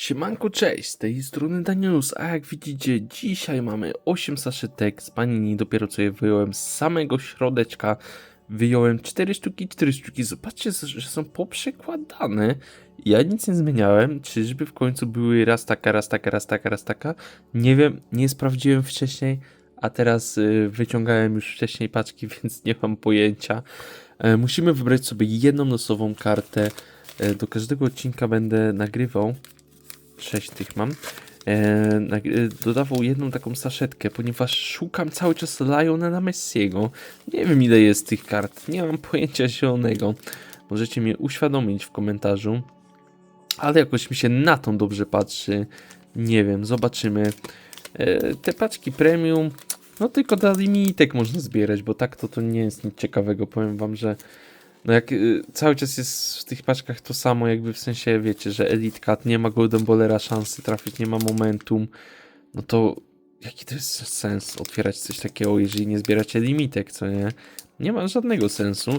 Siemanko, cześć, z tej strony Danielus, a jak widzicie, dzisiaj mamy 8 saszetek z panini, dopiero co je wyjąłem z samego środeczka, wyjąłem 4 sztuki, 4 sztuki, zobaczcie, że są poprzekładane, ja nic nie zmieniałem, czyżby w końcu były raz taka, raz taka, raz taka, raz taka, nie wiem, nie sprawdziłem wcześniej, a teraz y, wyciągałem już wcześniej paczki, więc nie mam pojęcia. E, musimy wybrać sobie jedną losową kartę, e, do każdego odcinka będę nagrywał, 6 tych mam, e, e, dodawał jedną taką saszetkę, ponieważ szukam cały czas Lionela Messiego. Nie wiem ile jest tych kart, nie mam pojęcia zielonego. Możecie mnie uświadomić w komentarzu, ale jakoś mi się na tą dobrze patrzy. Nie wiem, zobaczymy. E, te paczki premium, no tylko dla limitek można zbierać, bo tak to to nie jest nic ciekawego. Powiem wam, że no jak y, cały czas jest w tych paczkach to samo, jakby w sensie wiecie, że Elite Cat nie ma Golden Ballera szansy trafić, nie ma momentum, no to jaki to jest sens otwierać coś takiego, jeżeli nie zbieracie limitek, co nie? Nie ma żadnego sensu.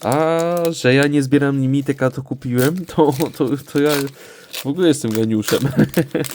A że ja nie zbieram limitek, a to kupiłem, to, to, to ja w ogóle jestem geniuszem.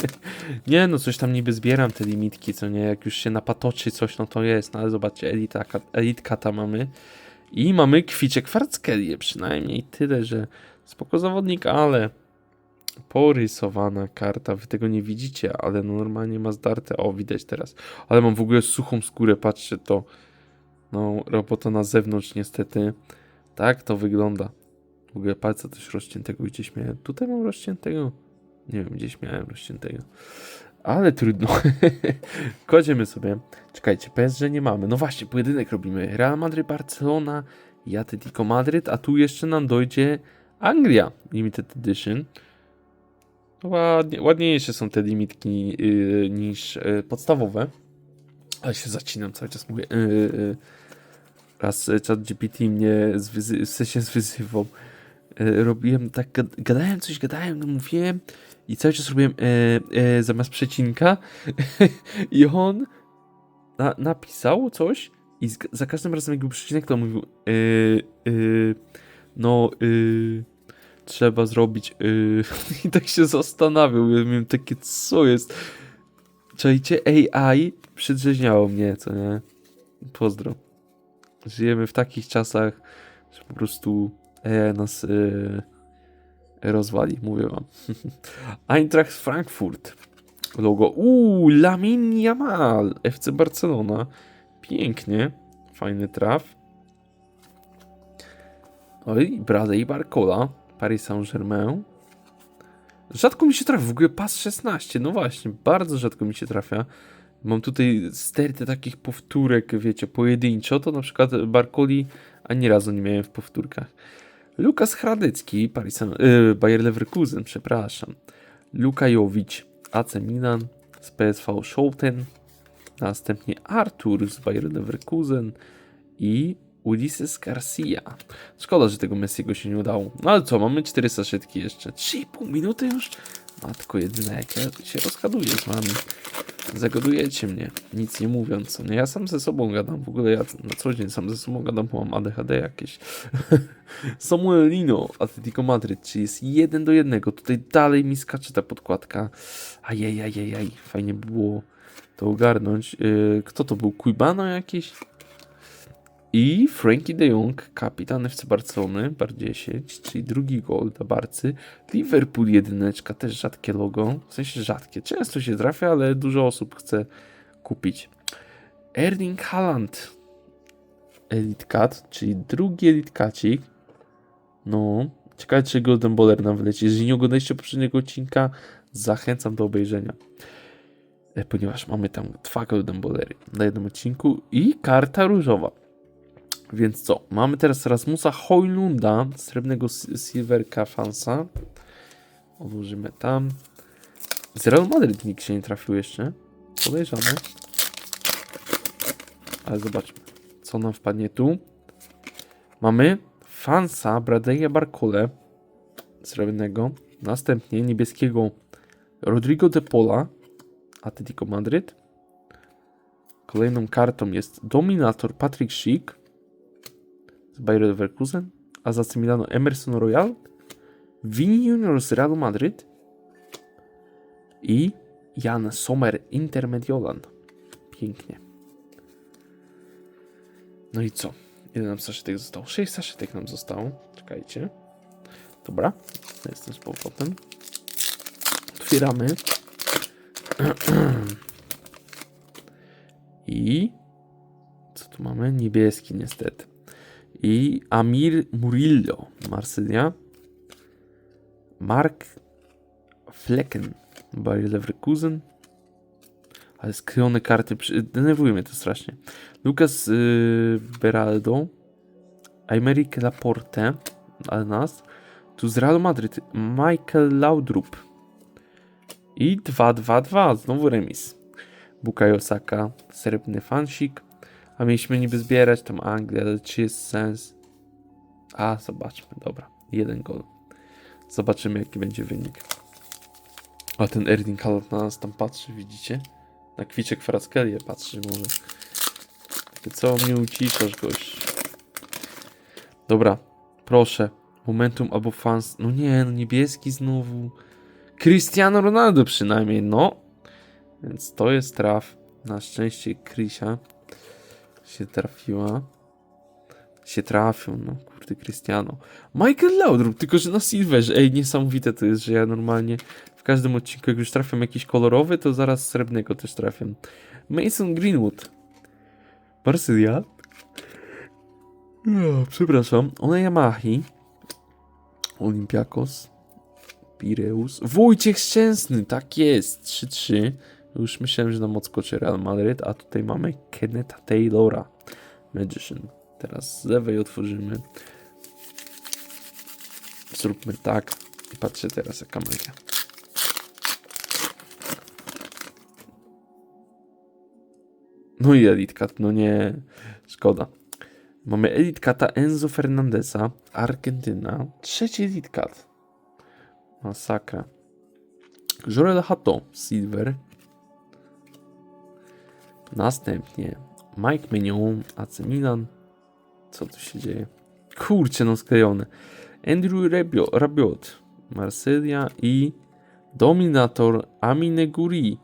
nie no, coś tam niby zbieram te limitki, co nie? Jak już się napatoczy coś, no to jest, no ale zobaczcie, Elite, Elite Cata mamy. I mamy kwicie kwarckelię, przynajmniej tyle, że spoko zawodnik, ale porysowana karta, wy tego nie widzicie, ale no normalnie ma zdarte, o widać teraz, ale mam w ogóle suchą skórę, patrzcie to, no robota na zewnątrz niestety, tak to wygląda, w ogóle palca też rozciętego gdzieś miałem, tutaj mam rozciętego, nie wiem, gdzieś miałem rozciętego, ale trudno, kładziemy sobie, Czekajcie, PSG nie mamy. No właśnie, pojedynek robimy. Real Madrid, Barcelona i Atletico Madryt, a tu jeszcze nam dojdzie Anglia Limited Edition. Ładnie, ładniejsze są te limitki yy, niż yy, podstawowe. Ale się zacinam, cały czas mówię. Yy, yy. Raz yy, chat GPT mnie zwyzy- w sensie zwyzywał. Yy, robiłem tak, gad- gadałem coś, gadałem, no mówiłem i cały czas robiłem yy, yy, zamiast przecinka i on na, napisał coś i z, za każdym razem jak był przecinek, to mówił yy, yy, no yy, trzeba zrobić yy, i tak się zastanawiał, ja miałem takie, co jest? Czajcie, AI przydrzeźniało mnie, co nie? Pozdro. Żyjemy w takich czasach, że po prostu nas yy, rozwali, mówię wam. Eintracht Frankfurt. Logo. Uuu, Lamin Yamal. FC Barcelona. Pięknie. Fajny traf. Oj, Bradley Barcola. Paris Saint-Germain. Rzadko mi się trafia. W ogóle pas 16. No właśnie, bardzo rzadko mi się trafia. Mam tutaj stertę takich powtórek, wiecie, pojedynczo. To na przykład Barcoli ani razu nie miałem w powtórkach. Lukas Hradycki, Paris Saint- yy, Bayer Leverkusen, przepraszam. Lukajowicz, AC Milan, z PSV Schouten, następnie Artur z Bayer Leverkusen i Ulises Garcia. Szkoda, że tego Messiego się nie udało. No ale co, mamy 4 saszetki jeszcze. 3,5 minuty już? Matko jedyna, jak ja się rozgaduję z wami. Zagadujecie mnie, nic nie mówiąc. No ja sam ze sobą gadam, w ogóle ja na co dzień sam ze sobą gadam, bo mam ADHD jakieś. Samuel Lino, Atletico Madryt, czyli jest jeden do jednego. Tutaj dalej mi skacze ta podkładka. Ajajajajaj, fajnie by było to ogarnąć. Yy, kto to był? Kuibano jakiś? I Frankie de Jong, kapitan FC Barcelony, bar 10, czyli drugi gol dla Barcy. Liverpool jedyneczka, też rzadkie logo, w sensie rzadkie. Często się trafia, ale dużo osób chce kupić. Erling Haaland, Elite Cat, czyli drugi Elite. No, ciekawe czy Golden Baller nam wleci. Jeżeli nie oglądaliście poprzedniego odcinka, zachęcam do obejrzenia. E, Ponieważ mamy tam dwa Golden Ballery na jednym odcinku i karta różowa. Więc co? Mamy teraz Rasmusa Hojlunda, srebrnego Silverka Fansa. Odłożymy tam. Z Real Madrid nikt się nie trafił jeszcze. Podejrzane. Ale zobaczmy, co nam wpadnie tu. Mamy Fansa Bradeja Barcole srebrnego. Następnie niebieskiego Rodrigo de Pola Atletico Madryt. Kolejną kartą jest Dominator Patrick Schick z Bayer Leverkusen, a za Milano Emerson Royal, Vini Junior z Real Madryt I Jan Sommer Intermediolan. Pięknie. No i co? Ile nam saszetek zostało? 6 saszetek nam zostało. Czekajcie. Dobra, jestem z powrotem. Otwieramy. I co tu mamy? Niebieski niestety. I Amir Murillo, Marsylia. Mark Flecken, Bayer Leverkusen. Ale sklejone karty, denerwuje mnie to strasznie. Lucas yy, Beraldo, Aymeric Laporte, ale nas. Tu z Real Madryt, Michael Laudrup. I 2-2-2, znowu remis. Bukayo Saka, srebrny fansik. A mieliśmy niby zbierać tam Anglię, ale czy jest sens? A, zobaczmy, dobra. Jeden gol. Zobaczymy, jaki będzie wynik. A ten Erling Haaland na nas tam patrzy, widzicie? Na kwiczek Fraskelię patrzy może. Takie, co mnie uciszasz, gość? Dobra, proszę. Momentum albo fans. No nie, no niebieski znowu. Cristiano Ronaldo przynajmniej, no. Więc to jest traf. Na szczęście Krysia się trafiła. Się trafił, no kurde, Cristiano. Michael Laudrup, tylko że na Silverze. Ej, niesamowite to jest, że ja normalnie w każdym odcinku, jak już trafiam jakiś kolorowy, to zaraz srebrnego też trafiam. Mason Greenwood. Marsylia. No, przepraszam. One Yamahi. Olympiakos. Pireus. Wojciech Szczęsny, tak jest. 3-3. Już myślałem, że nam odskoczy Real Madrid, a tutaj mamy Kenneta Taylora. Magician. Teraz z lewej otworzymy. Zróbmy tak. I patrzę teraz jaka magia. No i Elite no nie. Szkoda. Mamy Elite Enzo Fernandesa, Argentyna. Trzeci Elite. Masakra. Jorel Hato, Silver. Następnie Mike Mignon, AC Milan. Co tu się dzieje? Kurczę, no sklejone. Andrew Rabio, Rabiot, Marsylia i Dominator Amine Guri.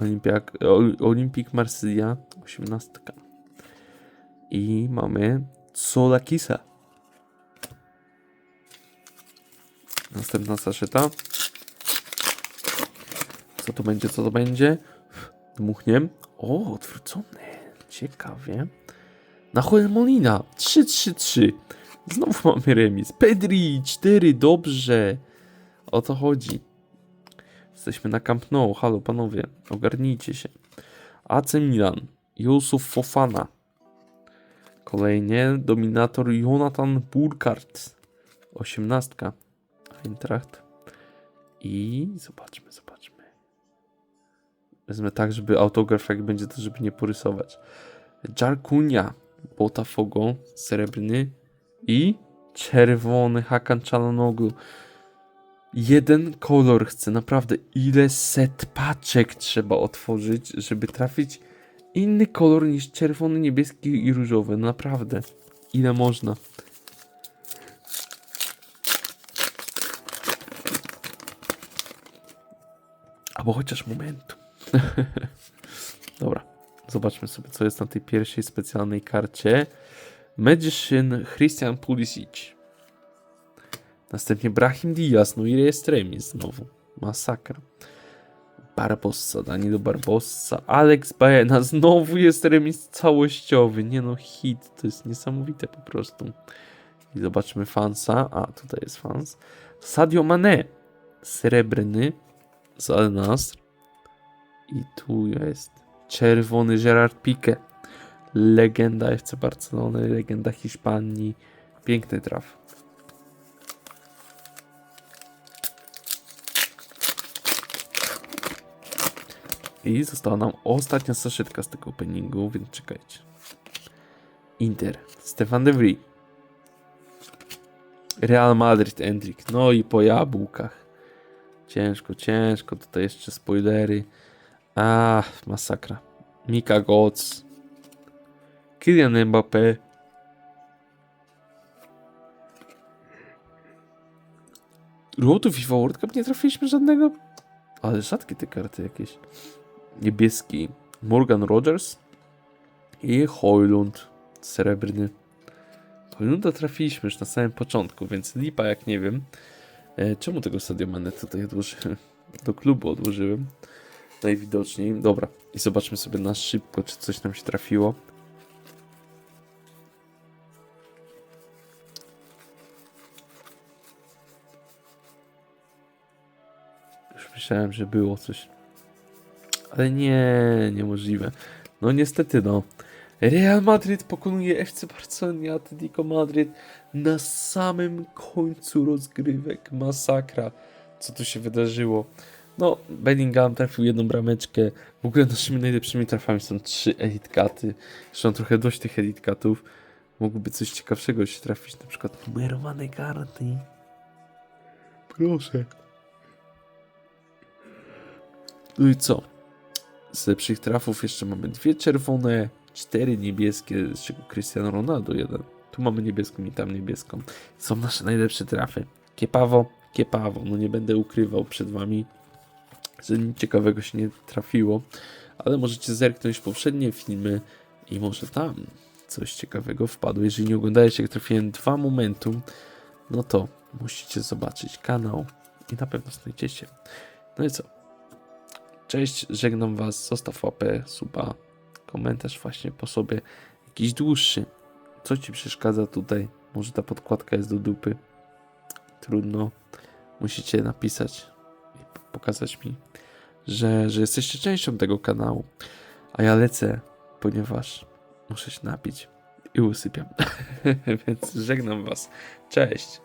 Olimpiak, Ol- Olimpik Marsylia, 18. I mamy Solakisa. Następna saszyta. Co to będzie, co to będzie? Dmuchniem. O, odwrócony. Ciekawie. Na Molina 3-3-3. Znowu mamy remis. Pedri 4, dobrze. O to chodzi. Jesteśmy na Camp Nou. Halo panowie, ogarnijcie się. AC Milan. Jusuf Fofana. Kolejnie dominator Jonathan Burkhardt. 18. Eintracht. I zobaczmy, zobaczmy. Wezmę tak, żeby autograf jak będzie to, żeby nie porysować. Jarkunia, Botafogo, srebrny i czerwony Hakan Çalhanoğlu. Jeden kolor chcę, naprawdę ile set paczek trzeba otworzyć, żeby trafić inny kolor niż czerwony, niebieski i różowy, naprawdę. Ile można? Albo chociaż momentu. Dobra, zobaczmy sobie, co jest na tej pierwszej specjalnej karcie. Magician Christian Pulisic. Następnie Brahim Diaz, no i jest znowu. Masakra. Barbossa, Danilo Barbossa, Alex Baena, znowu jest remis całościowy. Nie no, hit, to jest niesamowite po prostu. I zobaczmy fansa. A, tutaj jest fans. Sadio Mane, srebrny z Al Nassr. I tu jest czerwony Gerard Pique. Legenda FC Barcelony, legenda Hiszpanii. Piękny traf. I została nam ostatnia saszetka z tego openingu, więc czekajcie. Inter, Stefan de Vries. Real Madrid, Endrick. No i po jabłkach. Ciężko, ciężko. Tutaj jeszcze spoilery. A, masakra. Mika Goc. Kylian Mbappé. Road FIFA World Cup nie trafiliśmy żadnego? Ale rzadkie te karty jakieś. Niebieski Morgan Rogers i Hoylund srebrny. Hoylunda trafiliśmy już na samym początku, więc lipa jak nie wiem. E, czemu tego Sadio tutaj odłożyłem? Do klubu odłożyłem. Najwidoczniej. Dobra. I zobaczmy sobie na szybko, czy coś nam się trafiło. Już myślałem, że było coś. Ale nie, niemożliwe. No niestety no. Real Madrid pokonuje FC Barcelona Atletico Madrid na samym końcu rozgrywek. Masakra. Co tu się wydarzyło? No, Bellingham trafił jedną brameczkę. W ogóle naszymi najlepszymi trafami są trzy elitkaty. Mam trochę dość tych elitkatów. Mogłoby coś ciekawszego się trafić, na przykład numerowane karty. Proszę. No i co? Z lepszych trafów jeszcze mamy dwie czerwone, cztery niebieskie, z czego Cristiano Ronaldo jeden. Tu mamy niebieską i tam niebieską. Są nasze najlepsze trafy. Kiepawo, kiepawo. No nie będę ukrywał przed wami, że nic ciekawego się nie trafiło, ale możecie zerknąć poprzednie filmy i może tam coś ciekawego wpadło. Jeżeli nie oglądaliście, jak trafiłem dwa momentum, no to musicie zobaczyć kanał i na pewno znajdziecie. No i co? Cześć, żegnam Was. Zostaw łapę, suba, komentarz właśnie po sobie. Jakiś dłuższy. Co Ci przeszkadza tutaj? Może ta podkładka jest do dupy? Trudno. Musicie napisać i pokazać mi, że, że jesteście częścią tego kanału. A ja lecę, ponieważ muszę się napić i usypiam. Więc żegnam Was. Cześć.